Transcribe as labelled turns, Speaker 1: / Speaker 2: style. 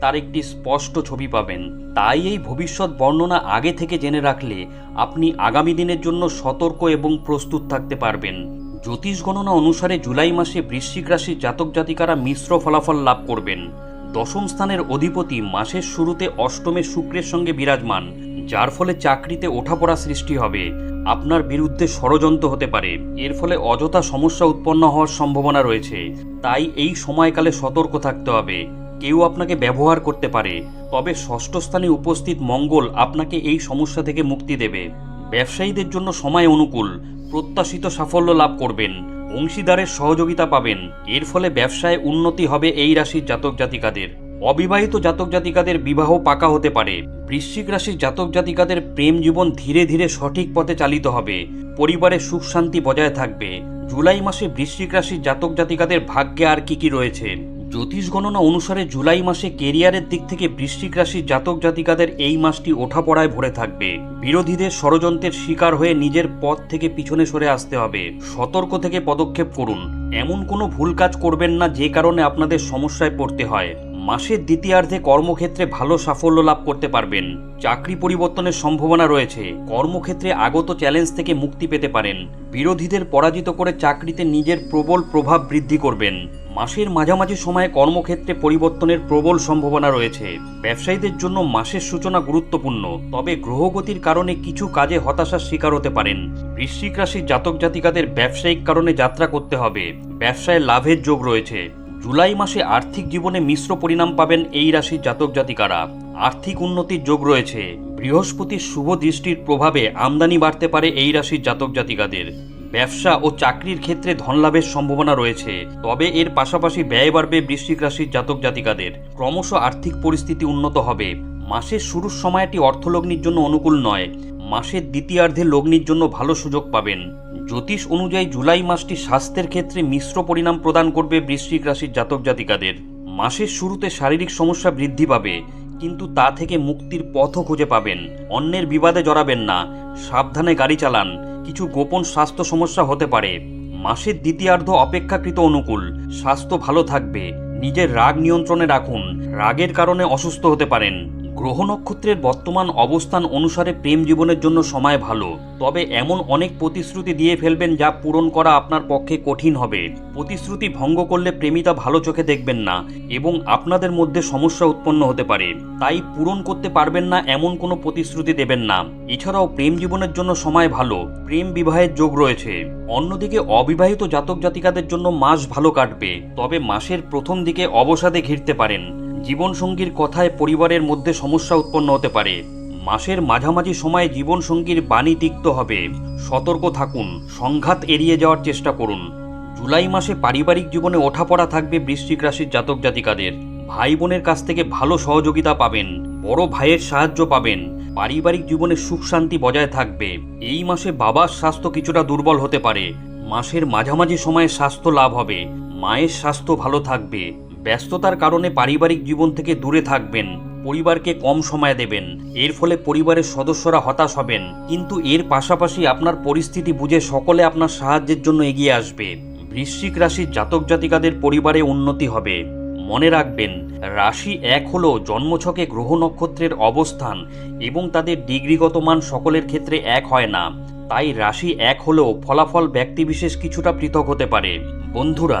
Speaker 1: তার একটি স্পষ্ট ছবি পাবেন। তাই এই ভবিষ্যৎ বর্ণনা আগে থেকে জেনে রাখলে আপনি আগামী দিনের জন্য সতর্ক এবং প্রস্তুত থাকতে পারবেন। জ্যোতিষ গণনা অনুসারে জুলাই মাসে বৃশ্চিক রাশির জাতক জাতিকারা মিশ্র ফলাফল লাভ করবেন। দশম স্থানের অধিপতি মাসের শুরুতে অষ্টমে শুক্রের সঙ্গে বিরাজমান, যার ফলে চাকরিতে ওঠাপড়া সৃষ্টি হবে। আপনার বিরুদ্ধে ষড়যন্ত্র হতে পারে। এর ফলে অযথা সমস্যা উৎপন্ন হওয়ার সম্ভাবনা রয়েছে। তাই এই সময়কালে সতর্ক থাকতে হবে। কেউ আপনাকে ব্যবহার করতে পারে, তবে ষষ্ঠ স্থানে উপস্থিত মঙ্গল আপনাকে এই সমস্যা থেকে মুক্তি দেবে। ব্যবসায়ীদের জন্য সময় অনুকূল, প্রত্যাশিত সাফল্য লাভ করবেন, অংশীদারের সহযোগিতা পাবেন, এর ফলে ব্যবসায় উন্নতি হবে এই রাশির জাতক জাতিকাদের। অবিবাহিত জাতক জাতিকাদের বিবাহ পাকা হতে পারে, বৃশ্চিক রাশির জাতক জাতিকাদের প্রেম জীবন ধীরে ধীরে সঠিক পথে চালিত হবে, পরিবারে সুখ শান্তি বজায় থাকবে। জুলাই মাসে বৃশ্চিক রাশির জাতক জাতিকাদের ভাগ্যে আর কি কি রয়েছে? জ্যোতিষ গণনা অনুসারে জুলাই মাসে কেরিয়ারের দিক থেকে বৃশ্চিক রাশির জাতক জাতিকাদের এই মাসটি ওঠাপড়ায় ভরে থাকবে। বিরোধীদের ষড়যন্ত্রের শিকার হয়ে নিজের পথ থেকে পিছনে সরে আসতে হবে। সতর্ক থেকে পদক্ষেপ করুন। এমন কোনো ভুল কাজ করবেন না যে কারণে আপনাদের সমস্যায় পড়তে হয়। মাসের দ্বিতীয়ার্ধে কর্মক্ষেত্রে ভালো সাফল্য লাভ করতে পারবেন। চাকরি পরিবর্তনের সম্ভাবনা রয়েছে। কর্মক্ষেত্রে আগত চ্যালেঞ্জ থেকে মুক্তি পেতে পারেন। বিরোধীদের পরাজিত করে চাকরিতে নিজের প্রবল প্রভাব বৃদ্ধি করবেন। মাসের মাঝামাঝি সময়ে কর্মক্ষেত্রে পরিবর্তনের প্রবল সম্ভাবনা রয়েছে। ব্যবসায়ীদের জন্য মাসের সূচনা গুরুত্বপূর্ণ, তবে গ্রহগতির কারণে কিছু কাজে হতাশার শিকার হতে পারেন। বৃশ্চিক রাশির জাতক জাতিকাদের ব্যবসায়িক কারণে যাত্রা করতে হবে। ব্যবসায় লাভের যোগ রয়েছে। জুলাই মাসে আর্থিক জীবনে মিশ্র পরিণাম পাবেন এই রাশির জাতক জাতিকারা। আর্থিক উন্নতির যোগ রয়েছে। বৃহস্পতির শুভ দৃষ্টির প্রভাবে আমদানি বাড়তে পারে এই রাশির জাতক জাতিকাদের। ব্যবসা ও চাকরির ক্ষেত্রে ধনলাভের সম্ভাবনা রয়েছে। তবে এর পাশাপাশি ব্যয় বাড়বে বৃশ্চিক রাশির জাতক জাতিকাদের। ক্রমশ আর্থিক পরিস্থিতি উন্নত হবে। মাসের শুরুর সময়টি অর্থলগ্নির জন্য অনুকূল নয়। মাসের দ্বিতীয়ার্ধে লগ্নির জন্য ভালো সুযোগ পাবেন। জ্যোতিষ অনুযায়ী জুলাই মাসটি স্বাস্থ্যের ক্ষেত্রে মিশ্র পরিণাম প্রদান করবে বৃশ্চিক রাশির জাতক জাতিকাদের। মাসের শুরুতে শারীরিক সমস্যা বৃদ্ধি পাবে, কিন্তু তা থেকে মুক্তির পথও খুঁজে পাবেন। অন্যের বিবাদে জড়াবেন না, সাবধানে গাড়ি চালান, কিছু গোপন স্বাস্থ্য সমস্যা হতে পারে। মাসের দ্বিতীয়ার্ধ অপেক্ষাকৃত অনুকূল, স্বাস্থ্য ভালো থাকবে, নিজের রাগ নিয়ন্ত্রণে রাখুন, রাগের কারণে অসুস্থ হতে পারেন। গ্রহ নক্ষত্রের বর্তমান অবস্থান অনুসারে প্রেম জীবনের জন্য সময় ভালো। তবে এমন অনেক প্রতিশ্রুতি দিয়ে ফেলবেন যা পূরণ করা আপনার পক্ষে কঠিন হবে। প্রতিশ্রুতি ভঙ্গ করলে প্রেমিতা ভালো চোখে দেখবেন না এবং আপনাদের মধ্যে সমস্যা উৎপন্ন হতে পারে। তাই পূরণ করতে পারবেন না এমন কোনো প্রতিশ্রুতি দেবেন না। এছাড়াও প্রেম জীবনের জন্য সময় ভালো। প্রেম বিবাহের যোগ রয়েছে। অন্যদিকে অবিবাহিত জাতক জাতিকাদের জন্য মাস ভালো কাটবে। তবে মাসের প্রথম দিকে অবসাদে ঘিরতে পারেন। জীবনসঙ্গীর কথায় পরিবারের মধ্যে সমস্যা উৎপন্ন হতে পারে। মাসের মাঝামাঝি সময়ে জীবনসঙ্গীর বাণী তিক্ত হবে। সতর্ক থাকুন, সংঘাত এড়িয়ে যাওয়ার চেষ্টা করুন। জুলাই মাসে পারিবারিক জীবনে ওঠাপড়া থাকবে বৃশ্চিক রাশির জাতক জাতিকাদের। ভাই বোনের কাছ থেকে ভালো সহযোগিতা পাবেন, বড় ভাইয়ের সাহায্য পাবেন, পারিবারিক জীবনে সুখ শান্তি বজায় থাকবে। এই মাসে বাবার স্বাস্থ্য কিছুটা দুর্বল হতে পারে। মাসের মাঝামাঝি সময়ে স্বাস্থ্য লাভ হবে, মায়ের স্বাস্থ্য ভালো থাকবে। ব্যস্ততার কারণে পারিবারিক জীবন থেকে দূরে থাকবেন, পরিবারকে কম সময় দেবেন, এর ফলে পরিবারের সদস্যরা হতাশ হবেন, কিন্তু এর পাশাপাশি আপনার পরিস্থিতি বুঝে সকলে আপনার সাহায্যের জন্য এগিয়ে আসবে। বৃশ্চিক রাশির জাতক জাতিকাদের পরিবারে উন্নতি হবে। মনে রাখবেন, রাশি এক হল জন্মছকে গ্রহ নক্ষত্রের অবস্থান এবং তাদের ডিগ্রিগত মান সকলের ক্ষেত্রে এক হয় না। তাই রাশি এক হলেও ফলাফল ব্যক্তিবিশেষ কিছুটা পৃথক হতে পারে। বন্ধুরা